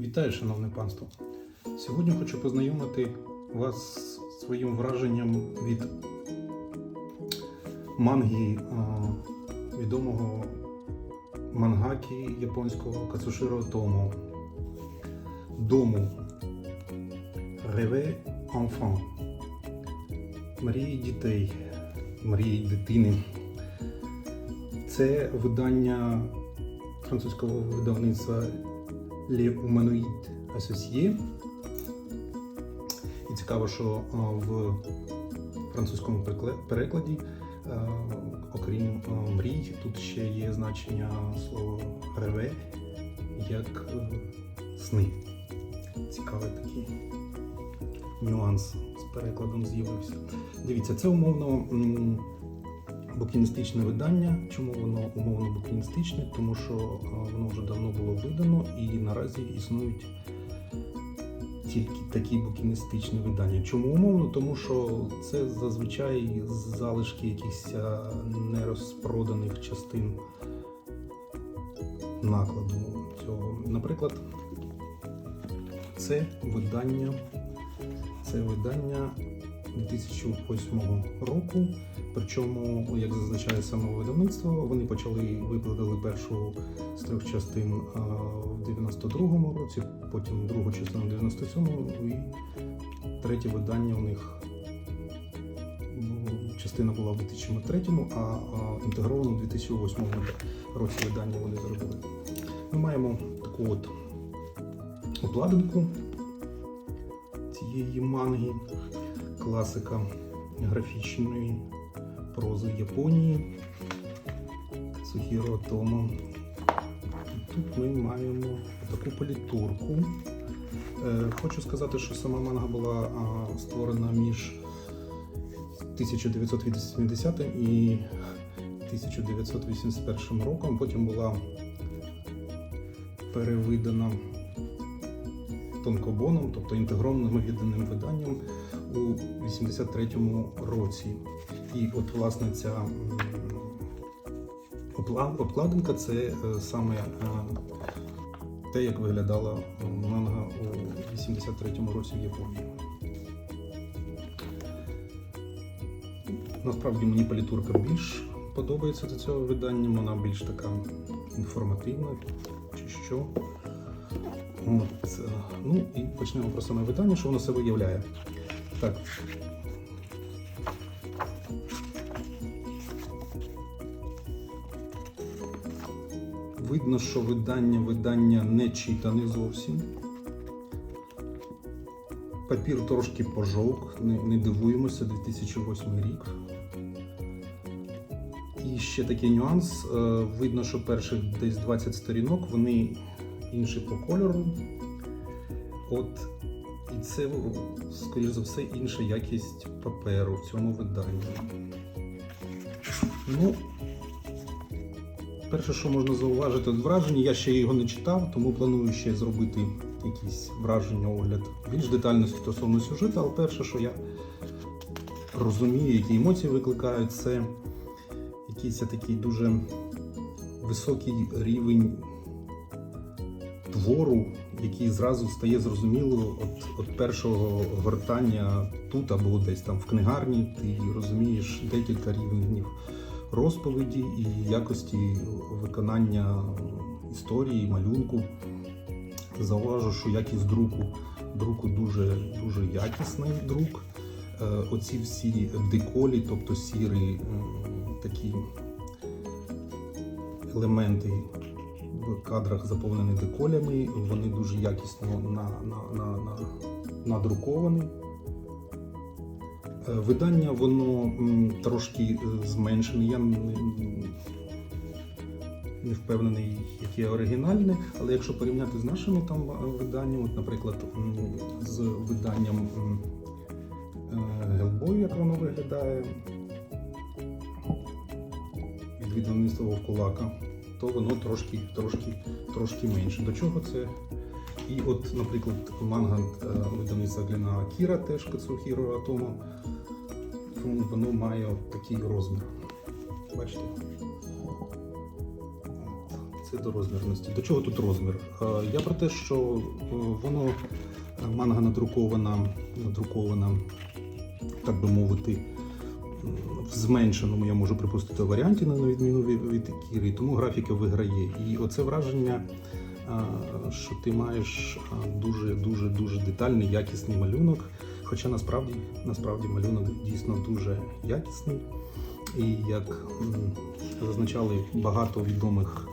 Вітаю, шановне панство! Сьогодні хочу познайомити вас з своїм враженням від манги а, відомого мангакі японського Кацуширо Тому. Дому Реве Enfant. Мрії дітей, мрії дитини. Це видання французького видавництва Les Humanoides Associés. І цікаво, що в французькому перекладі, окрім мрій, тут ще є значення слова реве як е, сни. Цікавий такий нюанс з перекладом з'явився. Дивіться, це умовно букіністичне видання. Чому воно умовно букіністичне? Тому що е, воно вже давно було видано і наразі існують тільки такі букіністичні видання. Чому умовно? Тому що це зазвичай залишки якихось е, нерозпроданих частин накладу цього. Наприклад, це видання, це видання 2008 року. Причому, як зазначає саме видавництво, вони почали викладали першу з трьох частин в 92-му році, потім другу частину в 97-му і третє видання у них ну, частина була в 2003-му, а, інтегровано в 2008 році видання вони зробили. Ми маємо таку от обкладинку цієї манги, класика графічної прози Японії Сухіро Томо. Тут ми маємо таку політурку. Е, Хочу сказати, що сама манга була створена між 1980 і 1981 роком. Потім була перевидана тонкобоном, тобто інтегрованим відданим виданням у 83-му році. І от власне ця обкладинка це е, саме е, те, як виглядала манга у 83-му році в Японії. Насправді мені палітурка більш подобається до цього видання, вона більш така інформативна чи що. От, е, ну і почнемо про саме видання, що воно себе виявляє. Так. Видно, що видання видання не читане зовсім. Папір трошки пожовк, не, не дивуємося, 2008 рік. І ще такий нюанс. е, Видно, що перших десь 20 сторінок, вони інші по кольору. От, і це, скоріш за все, інша якість паперу в цьому виданні. Ну, перше, що можна зауважити з враження, я ще його не читав, тому планую ще зробити якісь враження, огляд більш детально стосовно сюжету, але перше, що я розумію, які емоції викликають, це якийсь такий дуже високий рівень твору, який зразу стає зрозуміло от, от першого гортання тут або десь там в книгарні. Ти розумієш декілька рівнів розповіді і якості виконання історії, малюнку. Зауважу, що якість друку, друку дуже, дуже якісний друк. Е, Оці всі деколі, тобто сірі такі елементи в кадрах заповнені деколями, вони дуже якісно на, на, на, на, надруковані. Е, Видання воно трошки е, зменшене. Я не, не впевнений, яке оригінальне, але якщо порівняти з нашими там е, виданнями, от, наприклад, з виданням е, як воно виглядає, від видавництва Вовкулака, то воно трошки, трошки, трошки менше. До чого це? І от, наприклад, манга е, видавництва Гліна Акіра, теж Кацухіро Атомо, ну, воно має от такий розмір. Бачите? Це до розмірності. До чого тут розмір? Е, Я про те, що е, воно манга надрукована, надрукована, так би мовити, в зменшеному, я можу припустити, варіанті, на відміну від, Кіри, тому графіка виграє. І оце враження, що ти маєш дуже дуже детальний, якісний малюнок. Хоча насправді, насправді малюнок дійсно дуже якісний. І як зазначали багато відомих,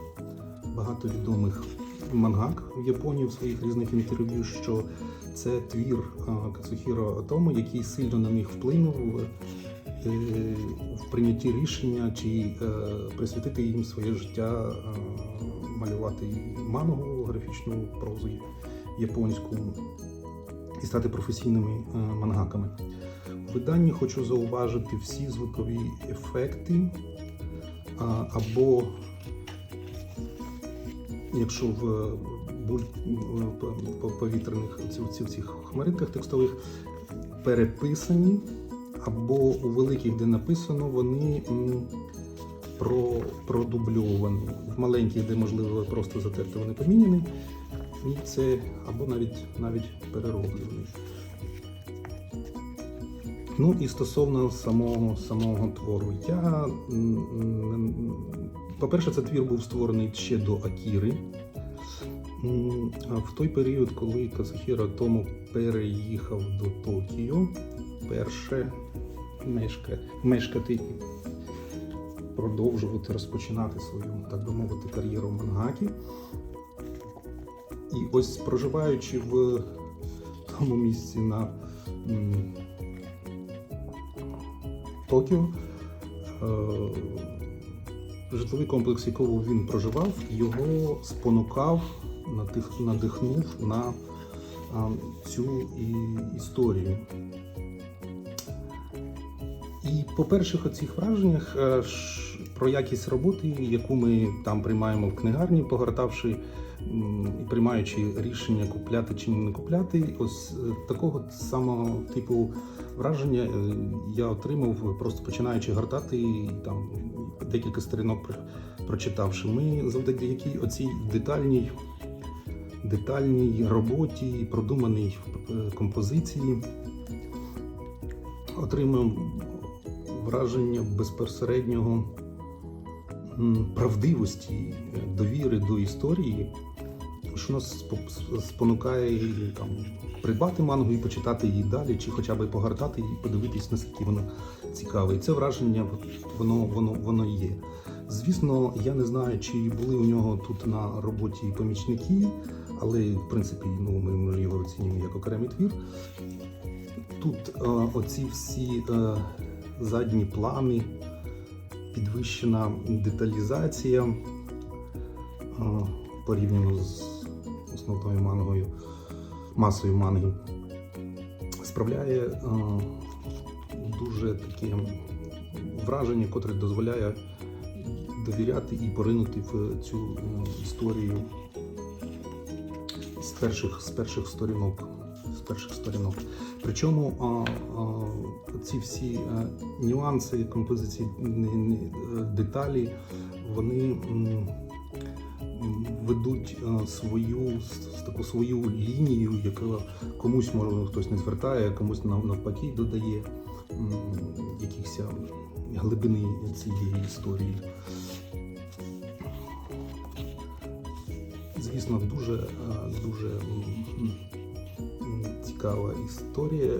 багато відомих мангак в Японії в своїх різних інтерв'ю, що це твір Кацухіро Отомо, який сильно на них вплинув в прийнятті рішення, чи е, присвятити їм своє життя, е, малювати мангу, графічну прозу японську і стати професійними е, мангаками. В виданні хочу зауважити всі звукові ефекти, або якщо в повітряних цих хмаринках текстових переписані, або у великих, де написано, вони про, продубльовані. В маленьких, де можливо просто затерти, вони поміняні. І це або навіть навіть перероблені. Ну і стосовно самого самого твору, я по-перше, цей твір був створений ще до Акіри. В той період, коли Кацухіро Тому переїхав до Токіо, перше мешка, мешкати продовжувати розпочинати свою, так би мовити, кар'єру в мангакі. І ось проживаючи в тому місці на Токіо, е, житловий комплекс, в якому він проживав, його спонукав, надихнув на цю історію. І по перших оцих враженнях е, про якість роботи, яку ми там приймаємо в книгарні, погортавши і приймаючи рішення купляти чи не купляти, ось е, такого самого типу враження е, я отримав, просто починаючи гортати там декілька сторінок прочитавши. Ми завдяки оцій детальній, детальній роботі, продуманій композиції отримуємо враження безпосереднього правдивості, довіри до історії, що нас спонукає там, придбати мангу і почитати її далі, чи хоча б погортати і подивитись, наскільки воно цікаве. І це враження воно, воно, воно є. Звісно, я не знаю, чи були у нього тут на роботі помічники, але в принципі ну, ми його оцінюємо як окремий твір. Тут е, оці всі е, задні плани, підвищена деталізація порівняно з основною мангою, масою манги, справляє дуже таке враження, котре дозволяє довіряти і поринути в цю е, історію з перших, з перших сторінок. Перших сторінок. Причому ці всі нюанси композиції, не- не- е, деталі, вони ведуть свою таку свою лінію, яка комусь може хтось не звертає, комусь нав- навпаки додає якихось глибини цієї історії. Звісно, дуже, дуже цікава історія. Е,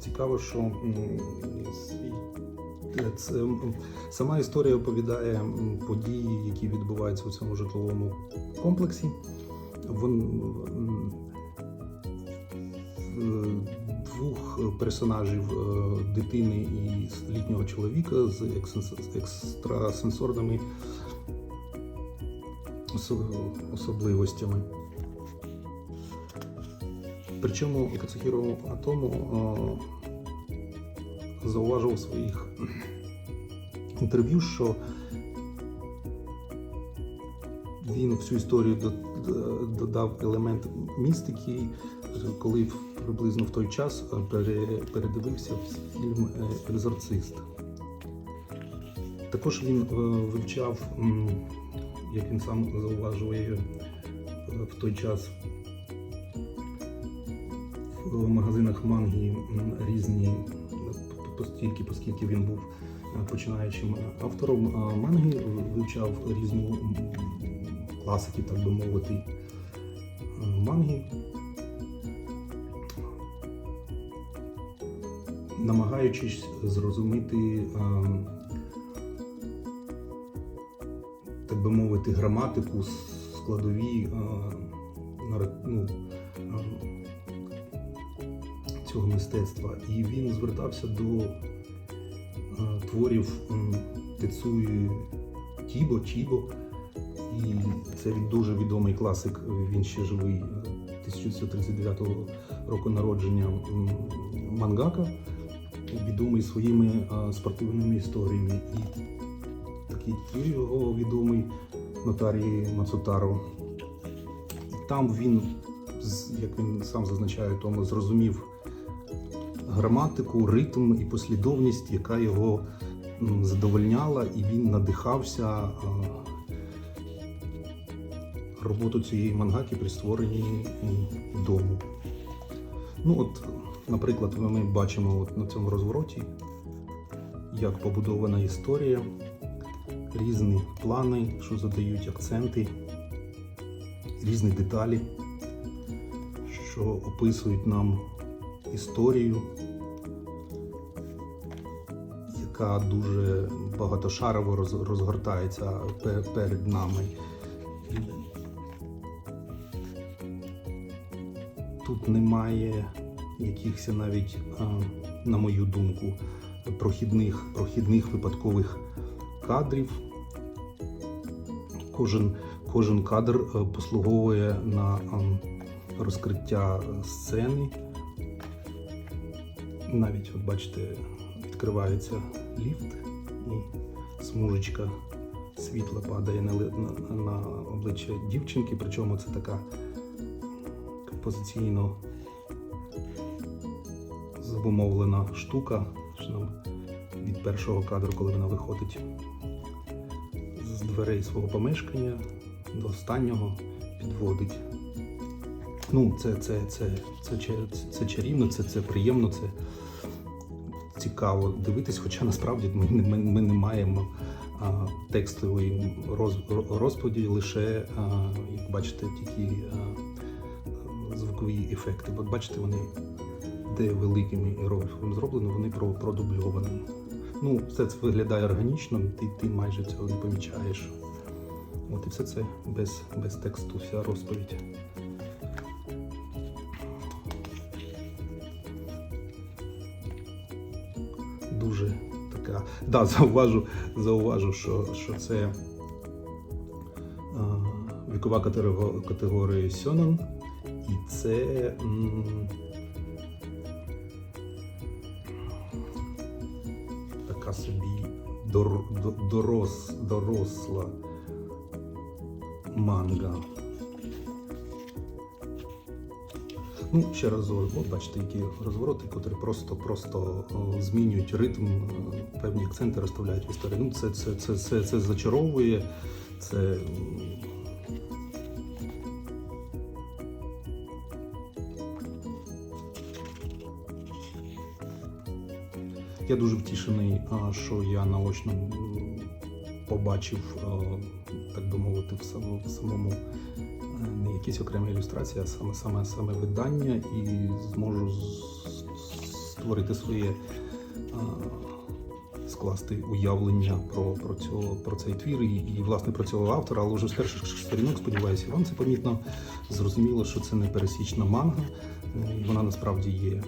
Цікаво, що е, це, сама історія оповідає події, які відбуваються у цьому житловому комплексі. Вон, двох персонажів е, дитини і літнього чоловіка з екстрасенсорними особливостями. Причому Кацухіро Атому е, зауважив у своїх інтерв'ю, що він в цю історію до- до- додав елемент містики, коли приблизно в той час е, передивився фільм е, Екзорцист. Також він вивчав як він сам зауважує, в той час в магазинах мангі різні п- постільки, оскільки він був е, починаючим автором манги, вивчав різну класики, так би мовити, е, манги. Намагаючись зрозуміти, е, так би мовити, граматику, складові е, ну, е, цього мистецтва. І він звертався до е, творів Тецуї Тібо, Чібо. І це дуже відомий класик, він ще живий, е, 1939 року народження Мангака, відомий своїми е, спортивними історіями. І такий його відомий Нотарії Мацутаро. Там він, як він сам зазначає, тому зрозумів граматику, ритм і послідовність, яка його задовольняла, і він надихався роботу цієї мангаки при створенні дому. Ну от, наприклад, ми бачимо от на цьому розвороті, як побудована історія, різні плани, що задають акценти, різні деталі, що описують нам історію, яка дуже багатошарово розгортається перед нами. Тут немає якихось навіть, на мою думку, прохідних, прохідних випадкових кадрів. Кожен, кожен кадр е, послуговує на розкриття сцени. Навіть, от бачите, відкривається ліфт і смужечка світла падає на, на, на обличчя дівчинки, причому це така композиційно зумовлена штука, що нам від першого кадру, коли вона виходить з дверей свого помешкання до останнього підводить. Ну, це, це, це, це, ча- це чарівно, це, це приємно, це цікаво дивитись, хоча насправді ми, ми, ми не маємо а, текстової роз, розповіді, лише, а, як бачите, тільки а, звукові ефекти. От бачите, вони де великими іерогліфами зроблено, вони про- продубльовані. Ну, все це виглядає органічно, ти, ти майже цього не помічаєш. От і все це без, без тексту, вся розповідь. Да, зауважу, зауважу, що, що це е, вікова категорія Сьонен, і це. така собі дорос, доросла манга. Ну, ще раз, от бачите, які розвороти, котрі просто, просто змінюють ритм, певні акценти розставляють в історії. Ну, це, це, це, це, це зачаровує, це. Я дуже втішений, що я наочно побачив, так би мовити, в самому, якісь окремі ілюстрації, а саме, саме, саме видання, і зможу створити своє а, скласти уявлення про, про, цього, про цей твір і, і власне про цього автора, але вже з перших сторінок, сподіваюся, вам це помітно. Зрозуміло, що це не пересічна манга, е, вона насправді є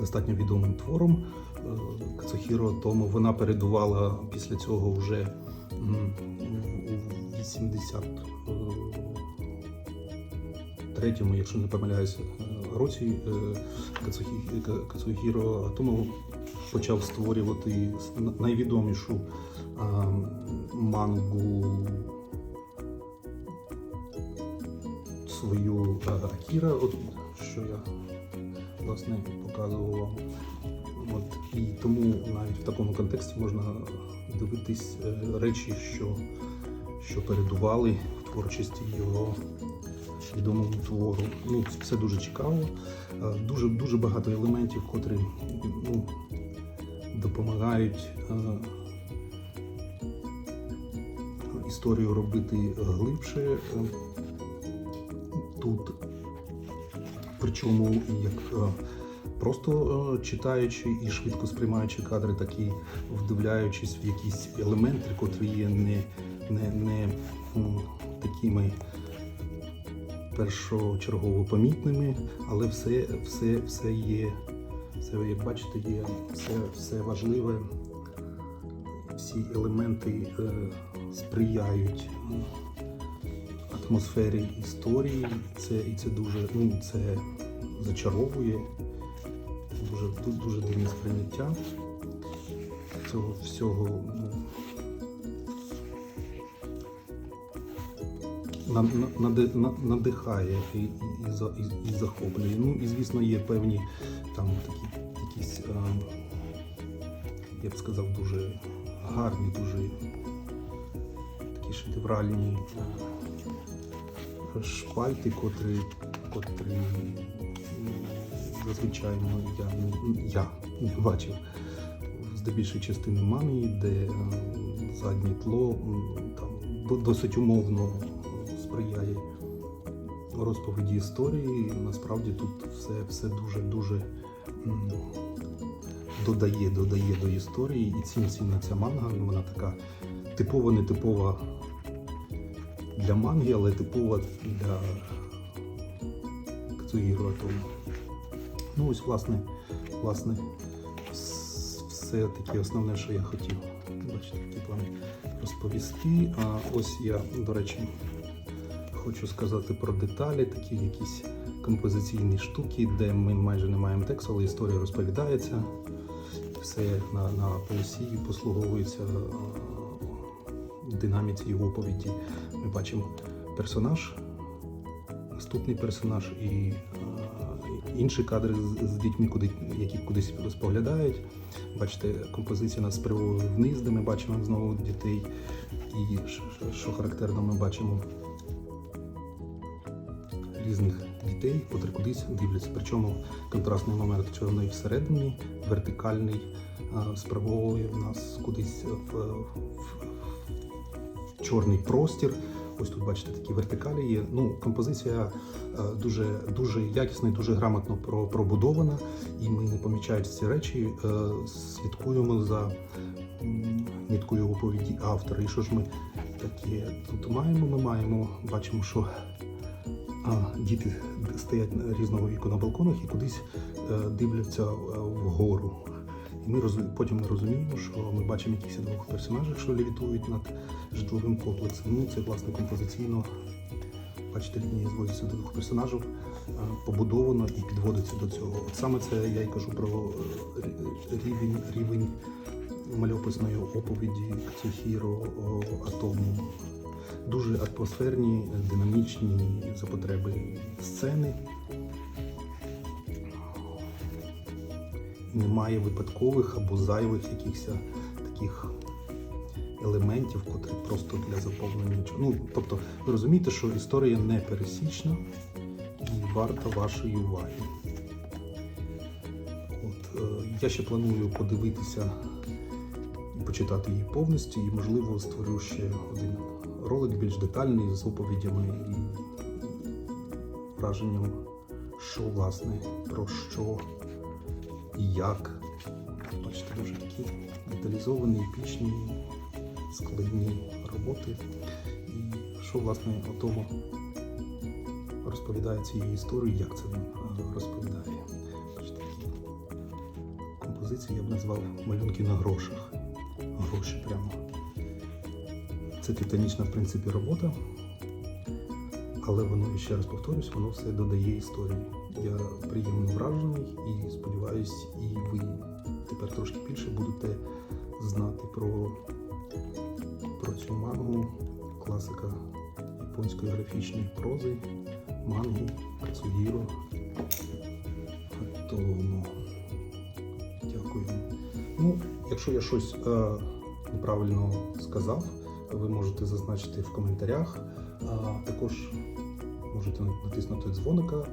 достатньо відомим твором. Е, Кацухіро Томо вона передувала після цього вже 83-му, якщо не помиляюся, е, році е, Кацухі- Ка- Кацухіро Томо почав створювати найвідомішу мангу свою е, Акіра, що я власне показував вам. От, і тому навіть в такому контексті можна дивитись е, речі, що, що передували в творчості його відомому твору. Ну, це дуже цікаво. Е, Дуже, дуже багато елементів, котрі ну, допомагають е, історію робити глибше. Е, Тут причому як просто читаючи і швидко сприймаючи кадри, так і вдивляючись в якісь елементи, котрі є не, не, не такими першочергово помітними, але все, все, все є, все, як бачите, є все, все важливе, всі елементи е, сприяють атмосфері історії. Це, і це дуже ну, це зачаровує, дуже, дуже дивне сприйняття цього всього. Ну, надихає і, і, і, і, захоплює. Ну і звісно, є певні там такі якісь, е, я б сказав, дуже гарні, дуже такі шедевральні е, шпальти, котрі, котрі зазвичай я, я не бачив здебільшої частини манії, де е, заднє тло там досить умовно сприяє розповіді історії. Насправді тут все, все дуже дуже додає, додає до історії. І цим цінна ця манга. ну, Вона така типова, не типова для манги, але типова для Кацуїро. Тому. Ну ось, власне, власне, все таке основне, що я хотів бачите, такі плани розповісти. А ось я, до речі, хочу сказати про деталі, такі якісь композиційні штуки, де ми майже не маємо тексту, але історія розповідається. Все на, на полосі послуговується а, динаміці і оповіді. Ми бачимо персонаж, наступний персонаж і а, інші кадри з, дітьми, куди, які кудись споглядають. Бачите, композиція нас приводить вниз, де ми бачимо знову дітей. І що характерно, ми бачимо різних дітей, котрі кудись дивляться. Причому контрастний момент чорний всередині, вертикальний а, спрямовує нас кудись в, в, в чорний простір. Ось тут бачите такі вертикалі є. Ну, композиція дуже, дуже якісна і дуже грамотно пробудована, і ми, не помічаючи ці речі, слідкуємо за м, ніткою оповіді автора. І що ж ми таке тут маємо? Ми маємо, бачимо, що а, діти стоять різного віку на балконах і кудись е, дивляться е, вгору. І ми роз- потім ми розуміємо, що ми бачимо якихось двох персонажів, що лівітують над житловим комплексом. Ну, це власне композиційно. Бачите, лінії зводяться до двох персонажів, е, побудовано і підводиться до цього. От саме це я й кажу про рівень, рівень мальописної оповіді Кацухіро Атому. Дуже атмосферні, динамічні за потреби сцени. Немає випадкових або зайвих якихось таких елементів, котрі просто для заповнення. Ну, тобто, ви розумієте, що історія не пересічна і варта вашої уваги. От, е, я ще планую подивитися і почитати її повністю, і, можливо, створю ще один ролик більш детальний з оповідями і враженням, що власне, про що і як. Бачите, дуже такі деталізовані, епічні, складні роботи. І що, власне, о тому розповідає цієї історії, як це він е, розповідає. Бачите, композиції я б назвав малюнки на грошах. Гроші прямо. Це титанічна, в принципі, робота, але воно, ще раз повторюсь, воно все додає історії. Я приємно вражений і сподіваюсь, і ви тепер трошки більше будете знати про, про цю мангу, класика японської графічної прози, мангу, Кацугіро, Тому. Дякую. Ну, якщо я щось е, неправильно сказав, ви можете зазначити в коментарях. А також можете натиснути дзвоника,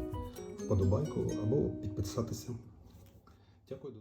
вподобайку або підписатися. Дякую.